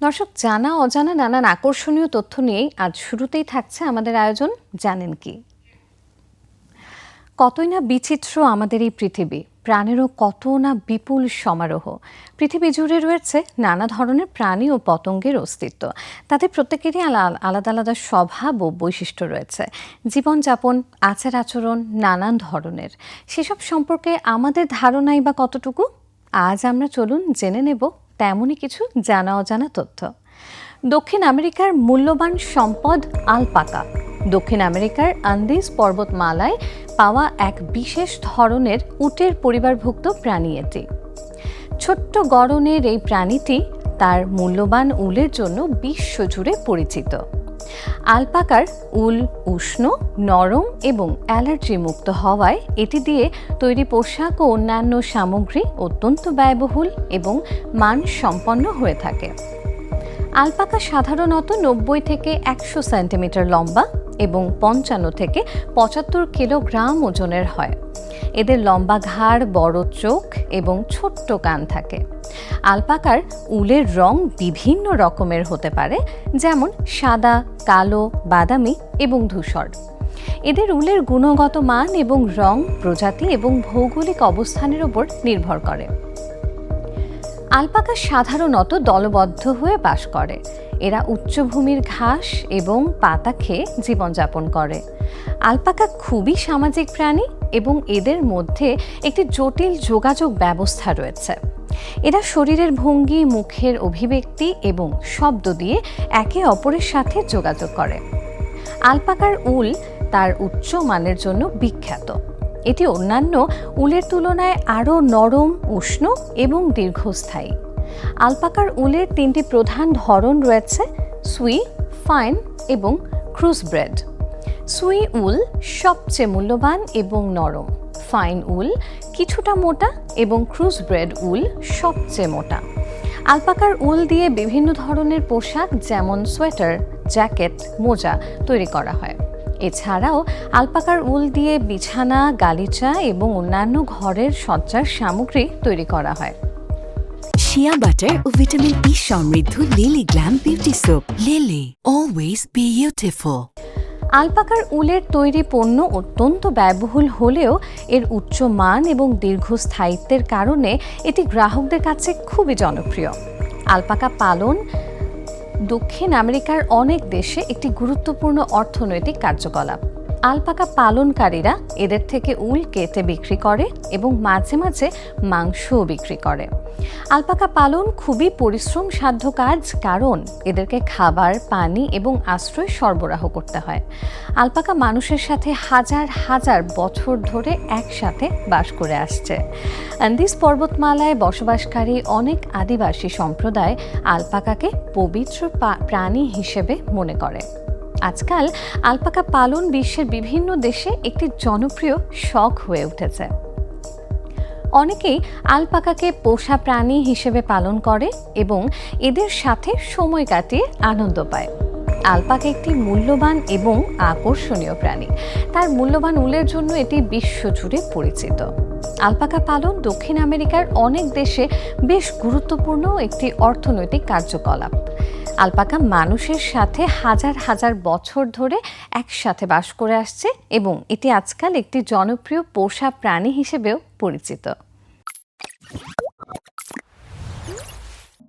দর্শক, জানা, অজানা নানান আকর্ষণীয় তথ্য নিয়েই আজ শুরুতেই থাকছে আমাদের আয়োজন। জানেন কি? কতই না বিচিত্র আমাদের এই পৃথিবী, প্রাণেরও কত না বিপুল সমারোহ। পৃথিবী জুড়ে রয়েছে নানা ধরনের প্রাণী ও পতঙ্গের অস্তিত্ব। তাদের প্রত্যেকেরই আলা- আলাদা আলাদা স্বভাব ও বৈশিষ্ট্য রয়েছে। জীবনযাপন, আচার আচরণ নানান ধরনের। সেসব সম্পর্কে আমাদের ধারণাই বা কতটুকু? আজ আমরা চলুন জেনে নেব তেমনই কিছু জানা অজানা তথ্য। দক্ষিণ আমেরিকার মূল্যবান সম্পদ আলপাকা। দক্ষিণ আমেরিকার আন্দিজ পর্বতমালায় পাওয়া এক বিশেষ ধরনের উটের পরিবারভুক্ত প্রাণী এটি। ছোট্ট গড়নের এই প্রাণীটি তার মূল্যবান উলের জন্য বিশ্বজুড়ে পরিচিত। আলপাকার উল উষ্ণ, নরম এবং অ্যালার্জি মুক্ত হওয়ায় এটি দিয়ে তৈরি পোশাক ও অন্যান্য সামগ্রী অত্যন্ত ব্যয়বহুল এবং মানসম্পন্ন হয়ে থাকে। আলপাকা সাধারণত নব্বই থেকে একশো সেন্টিমিটার লম্বা এবং পঞ্চান্ন থেকে পঁচাত্তর কিলোগ্রাম ওজনের হয়। এদের লম্বা ঘাড়, বড় চোখ এবং ছোট্ট কান থাকে। আলপাকার উলের রং বিভিন্ন রকমের হতে পারে, যেমন সাদা, কালো, বাদামি এবং ধূসর। এদের উলের গুণগত মান এবং রং প্রজাতি এবং ভৌগোলিক অবস্থানের ওপর নির্ভর করে। আলপাকা সাধারণত দলবদ্ধ হয়ে বাস করে। এরা উচ্চভূমির ঘাস এবং পাতা খেয়ে জীবনযাপন করে। আলপাকা খুবই সামাজিক প্রাণী এবং এদের মধ্যে একটি জটিল যোগাযোগ ব্যবস্থা রয়েছে। এরা শরীরের ভঙ্গি, মুখের অভিব্যক্তি এবং শব্দ দিয়ে একে অপরের সাথে যোগাযোগ করে। আলপাকার উল তার উচ্চ মানের জন্য বিখ্যাত। এটি অন্যান্য উলের তুলনায় আরও নরম, উষ্ণ এবং দীর্ঘস্থায়ী। আলপাকার উলের তিনটি প্রধান ধরন রয়েছে, সুই, ফাইন এবং ক্রুজ ব্রেড সুই উল সবচেয়ে মূল্যবান এবং নরম। ফাইন উল কিছুটা মোটা এবং ক্রুজ ব্রেড উল সবচেয়ে মোটা। আলপাকার উল দিয়ে বিভিন্ন ধরনের পোশাক যেমন সোয়েটার, জ্যাকেট, মোজা তৈরি করা হয়। এছাড়াও আলপাকার উল দিয়ে বিছানা, গালিচা এবং অন্যান্য ঘরের সজ্জার সামগ্রী তৈরি করা হয়। শিয়া বাটার ও ভিটামিন ই সমৃদ্ধ Lily glam beauty soap Lily always beautiful আলপাকার উলের তৈরি পণ্য অত্যন্ত ব্যয়বহুল হলেও এর উচ্চ মান এবং দীর্ঘস্থায়িত্বের কারণে এটি গ্রাহকদের কাছে খুবই জনপ্রিয়। আলপাকা পালন দক্ষিণ আমেরিকার অনেক দেশে একটি গুরুত্বপূর্ণ অর্থনৈতিক কার্যকলাপ। আলপাকা পালনকারীরা এদের থেকে উল কেটে বিক্রি করে এবং মাঝে মাঝে মাংসও বিক্রি করে। আলপাকা পালন খুবই পরিশ্রম সাধ্য কাজ কারণ এদেরকে খাবার, পানি এবং আশ্রয় সরবরাহ করতে হয়। আলপাকা মানুষের সাথে হাজার হাজার বছর ধরে একসাথে বাস করে আসছে। আন্দিজ পর্বতমালায় বসবাসকারী অনেক আদিবাসী সম্প্রদায় আলপাকাকে পবিত্র প্রাণী হিসেবে মনে করে। আজকাল আলপাকা পালন বিশ্বের বিভিন্ন দেশে একটি জনপ্রিয় শখ হয়ে উঠেছে। অনেকেই আলপাকাকে পোষা প্রাণী হিসেবে পালন করে এবং এদের সাথে সময় কাটিয়ে আনন্দ পায়। আলপাকা একটি মূল্যবান এবং আকর্ষণীয় প্রাণী। তার মূল্যবান উলের জন্য এটি বিশ্বজুড়ে পরিচিত। আলপাকা পালন দক্ষিণ আমেরিকার অনেক দেশে বেশ গুরুত্বপূর্ণ একটি অর্থনৈতিক কার্যকলাপ। আলপাকা মানুষের সাথে হাজার হাজার বছর ধরে একসাথে বাস করে আসছে এবং এটি আজকাল একটি জনপ্রিয় পোষা প্রাণী হিসেবেও পরিচিত।